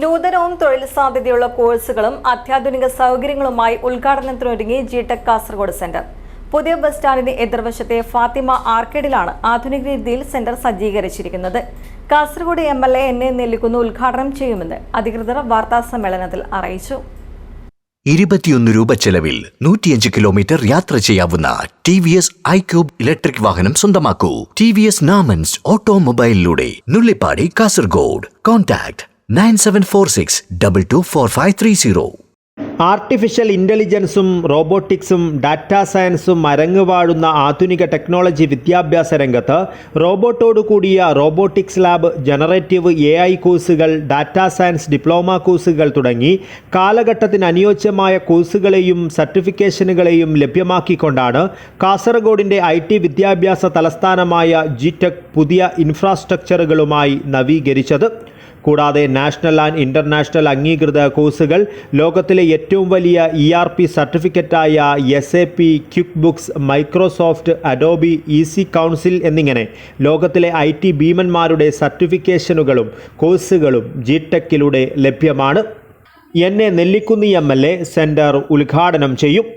നൂതനവും തൊഴിൽ സാധ്യതയുള്ള കോഴ്സുകളും അത്യാധുനിക സൗകര്യങ്ങളുമായി ഉദ്ഘാടനത്തിനൊരുങ്ങി ജി ടെക് കാസർഗോഡ് സെന്റർ. പുതിയ ബസ് സ്റ്റാൻഡിന് എതിർവശത്തെ ഫാത്തിമ ആർക്കേഡിലാണ് ആധുനിക രീതിയിൽ സെന്റർ സജ്ജീകരിച്ചിരിക്കുന്നത്. കാസർഗോഡ് എം എൽ എ എന്നെ നെല്ലിക്കുന്ന് ഉദ്ഘാടനം ചെയ്യുമെന്ന് അധികൃതർ വാർത്താ സമ്മേളനത്തിൽ അറിയിച്ചു. ഇരുപത്തിയൊന്ന് രൂപ ചെലവിൽ നൂറ്റിയഞ്ച് കിലോമീറ്റർ യാത്ര ചെയ്യാവുന്ന T V S iQube electric വാഹനം സ്വന്തമാക്കൂ. T V S നാമൻസ് ഓട്ടോമൊബൈലിലൂടെ Nullippady Kasaragod. Contact nine seven four six double two four five three zero. Artificial ഇന്റലിജൻസും റോബോട്ടിക്സും ഡാറ്റാ സയൻസും അരങ്ങുവാഴുന്ന ആധുനിക ടെക്നോളജി വിദ്യാഭ്യാസ രംഗത്ത് റോബോട്ടോടു കൂടിയ robotics lab generative A I കോഴ്സുകൾ ഡാറ്റാ സയൻസ് ഡിപ്ലോമ കോഴ്സുകൾ തുടങ്ങി കാലഘട്ടത്തിന് അനുയോജ്യമായ കോഴ്സുകളെയും സർട്ടിഫിക്കേഷനുകളെയും ലഭ്യമാക്കിക്കൊണ്ടാണ് കാസർഗോഡിന്റെ ഐ ടി വിദ്യാഭ്യാസ തലസ്ഥാനമായ ജിടെക് പുതിയ ഇൻഫ്രാസ്ട്രക്ചറുകളുമായി നവീകരിച്ചത്. കൂടാതെ നാഷണൽ ആൻഡ് ഇന്റർനാഷണൽ അംഗീകൃത കോഴ്സുകൾ ലോകത്തിലെ ഏറ്റവും വലിയ E R P സർട്ടിഫിക്കറ്റായ S A P quick books Microsoft Adobe E C council എന്നിങ്ങനെ ലോകത്തിലെ ഐ ടി ഭീമന്മാരുടെ സർട്ടിഫിക്കേഷനുകളും കോഴ്സുകളും ജി ടെക്കിലൂടെ ലഭ്യമാണ്. A Nellikunnu M L A centre ഉദ്ഘാടനം ചെയ്യും.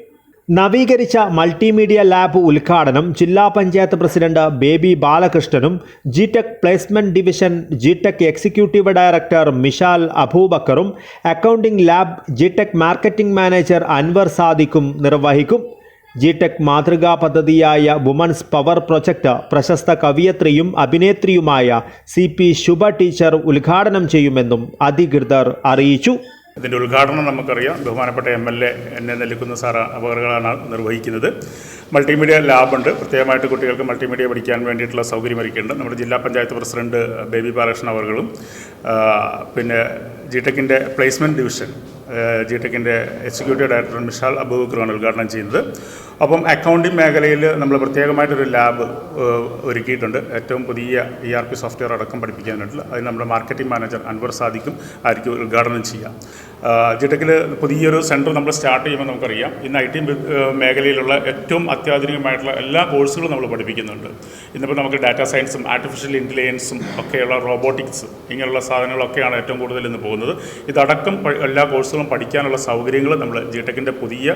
നവീകരിച്ച മൾട്ടിമീഡിയ ലാബ് ഉദ്ഘാടനം ജില്ലാ panchayat president Baby ബാലകൃഷ്ണനും G Tech placement division G Tech executive director Mishal അബൂബക്കറും accounting lab G Tech marketing manager Anvar സാദിഖും നിർവഹിക്കും. ജി ടെക് മാതൃകാ പദ്ധതിയായ വുമൺസ് പവർ പ്രൊജക്ട് പ്രശസ്ത കവിയത്രിയും അഭിനേത്രിയുമായ സി പി ശുഭ ടീച്ചർ ഉദ്ഘാടനം ചെയ്യുമെന്നും അധികൃതർ അറിയിച്ചു. ഇതിന്റെ ഉദ്ഘാടനം നമുക്കറിയാം. ബഹുമാനപ്പെട്ട എം എൽ എ എന്നെ നെല്ലിക്കുന്ന സാറ അപകടങ്ങളാണ് നിർവഹിക്കുന്നത്. മൾട്ടിമീഡിയ ലാബുണ്ട്. പ്രത്യേകമായിട്ട് കുട്ടികൾക്ക് മൾട്ടിമീഡിയ പഠിക്കാൻ വേണ്ടിയിട്ടുള്ള സൗകര്യം ഒരുക്കിയിട്ടുണ്ട്. നമ്മുടെ ജില്ലാ പഞ്ചായത്ത് പ്രസിഡന്റ് ബേബി ബാലകൃഷ്ണൻ അവർകളും പിന്നെ ജി ടെക്കിന്റെ പ്ലേസ്മെന്റ് ഡിവിഷൻ ജി ടെക്കിന്റെ എക്സിക്യൂട്ടീവ് ഡയറക്ടർ മിഷാൽ അബൂബക്കറാണ് ഉദ്ഘാടനം ചെയ്യുന്നത്. അപ്പം അക്കൗണ്ടിംഗ് മേഖലയിൽ നമ്മൾ പ്രത്യേകമായിട്ടൊരു ലാബ് ഒരുക്കിയിട്ടുണ്ട്. ഏറ്റവും പുതിയ ഇ ആർ പി സോഫ്റ്റ്വെയർ അടക്കം പഠിപ്പിക്കാനായിട്ടുള്ള. അതിന് നമ്മുടെ മാർക്കറ്റിംഗ് മാനേജർ അൻവർ സാദിക്കും ആയിരിക്കും ഉദ്ഘാടനം ചെയ്യുക. ജി ടെക്കിൽ പുതിയൊരു സെന്റർ നമ്മൾ സ്റ്റാർട്ട് ചെയ്യുമ്പോൾ നമുക്കറിയാം. ഇന്ന് ഐ ടി മേഖലയിലുള്ള ഏറ്റവും അത്യാധുനികമായിട്ടുള്ള എല്ലാ കോഴ്സുകളും നമ്മൾ പഠിപ്പിക്കുന്നുണ്ട്. ഇന്നിപ്പോൾ നമുക്ക് ഡാറ്റാ സയൻസും ആർട്ടിഫിഷ്യൽ ഇന്റലിജൻസും ഒക്കെയുള്ള റോബോട്ടിക്സ് ഇങ്ങനെയുള്ള സാധനങ്ങളൊക്കെയാണ് ഏറ്റവും കൂടുതൽ ഇന്ന് പോകുന്നത്. ഇതടക്കം എല്ലാ കോഴ്സുകളും പഠിക്കാനുള്ള സൗകര്യങ്ങൾ നമ്മൾ ജിടെക്കിന്റെ പുതിയ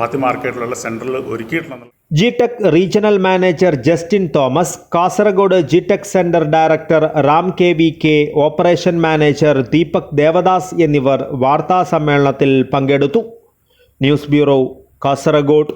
ഭാത്തി മാർക്കറ്റിലുള്ള സെന്ററിൽ ഒരുക്കിയിട്ടുണ്ടെന്നുള്ള G Tech regional manager Justin Thomas Kasaragod G Tech centre director Ram K V K operation manager Deepak Devadas എന്നിവർ വാർത്താ സമ്മേളനത്തിൽ പങ്കെടുത്തു. News bureau Kasaragod.